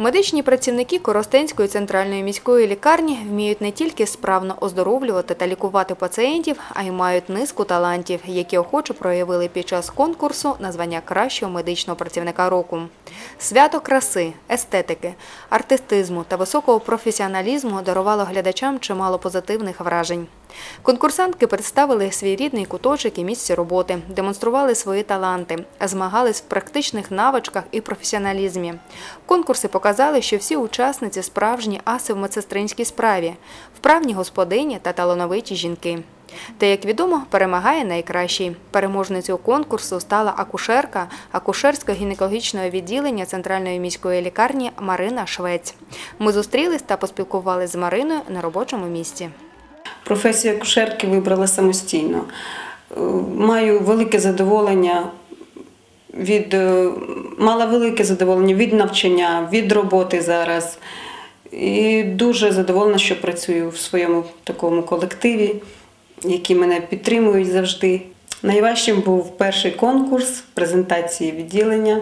Медичні працівники Коростенської центральної міської лікарні вміють не тільки справно оздоровлювати та лікувати пацієнтів, а й мають низку талантів, які охоче проявили під час конкурсу на звання кращого медичного працівника року. Свято краси, естетики, артистизму та високого професіоналізму дарувало глядачам чимало позитивних вражень. Конкурсантки представили свій рідний куточок і місце роботи, демонстрували свої таланти, змагались в практичних навичках і професіоналізмі. Конкурси показали, що всі учасниці справжні аси в медсестринській справі, вправні господині та талановиті жінки. Та, як відомо, перемагає найкращий. Переможницею конкурсу стала акушерка акушерсько-гінекологічного відділення Центральної міської лікарні Марина Швець. Ми зустрілись та поспілкувалися з Мариною на робочому місці. Професію акушерки вибрала самостійно. Е, Маю велике задоволення від е, мала велике задоволення від навчання, від роботи зараз. І дуже задоволена, що працюю в своєму такому колективі, які мене підтримують завжди. Найважчим був перший конкурс презентації відділення.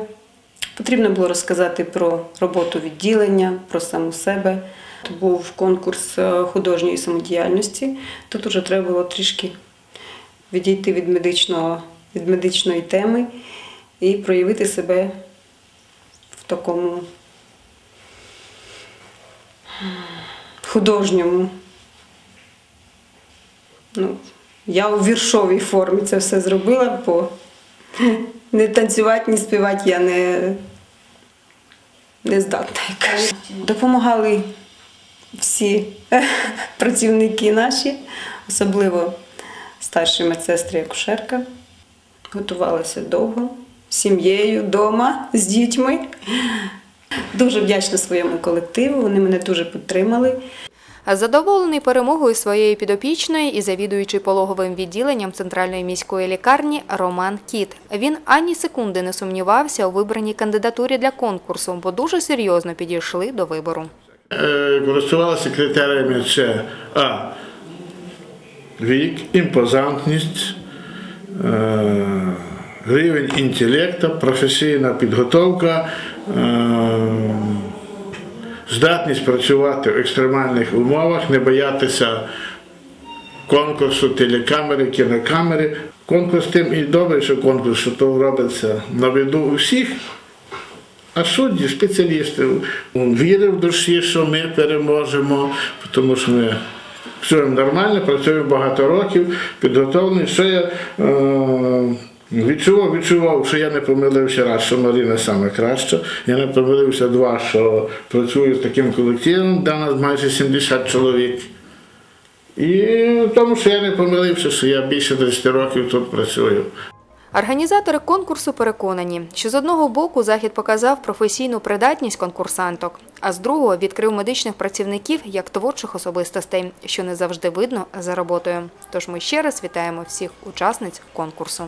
Потрібно було розказати про роботу відділення, про саму себе. Тут був конкурс е, художньої самодіяльності. Тут вже треба було трішки відійти від, медичного, від медичної теми і проявити себе в такому художньому. Ну, я у віршовій формі це все зробила, бо не танцювати, ні співати я не, не здатна. Допомагали всі працівники наші, особливо старші медсестри акушерка. Готувалася довго, з сім'єю, вдома, з дітьми. Дуже вдячна своєму колективу, вони мене дуже підтримали. Задоволений перемогою своєї підопічної і завідуючий пологовим відділенням Центральної міської лікарні Роман Кіт. Він ані секунди не сумнівався у вибраній кандидатурі для конкурсу, бо дуже серйозно підійшли до вибору. Е, користувалися критеріями це А. Вік, імпозантність, е, рівень інтелекту, професійна підготовка, е, здатність працювати в екстремальних умовах, не боятися конкурсу телекамери, кінокамери. Конкурс тим і добре, що конкурс, що то робиться на виду усіх. А судді, спеціалісти, вірив в душі, що ми переможемо, тому що ми працюємо нормально, працюємо багато років, підготовлені. Що я е, відчував, відчував, що я не помилився раз, що Марина саме краща. Я не помилився два, що працюю з таким колективом, де нас майже 70 чоловік. І в тому, що я не помилився, що я більше 10 років тут працюю. Організатори конкурсу переконані, що з одного боку захід показав професійну придатність конкурсанток, а з другого відкрив медичних працівників як творчих особистостей, що не завжди видно за роботою. Тож ми ще раз вітаємо всіх учасниць конкурсу.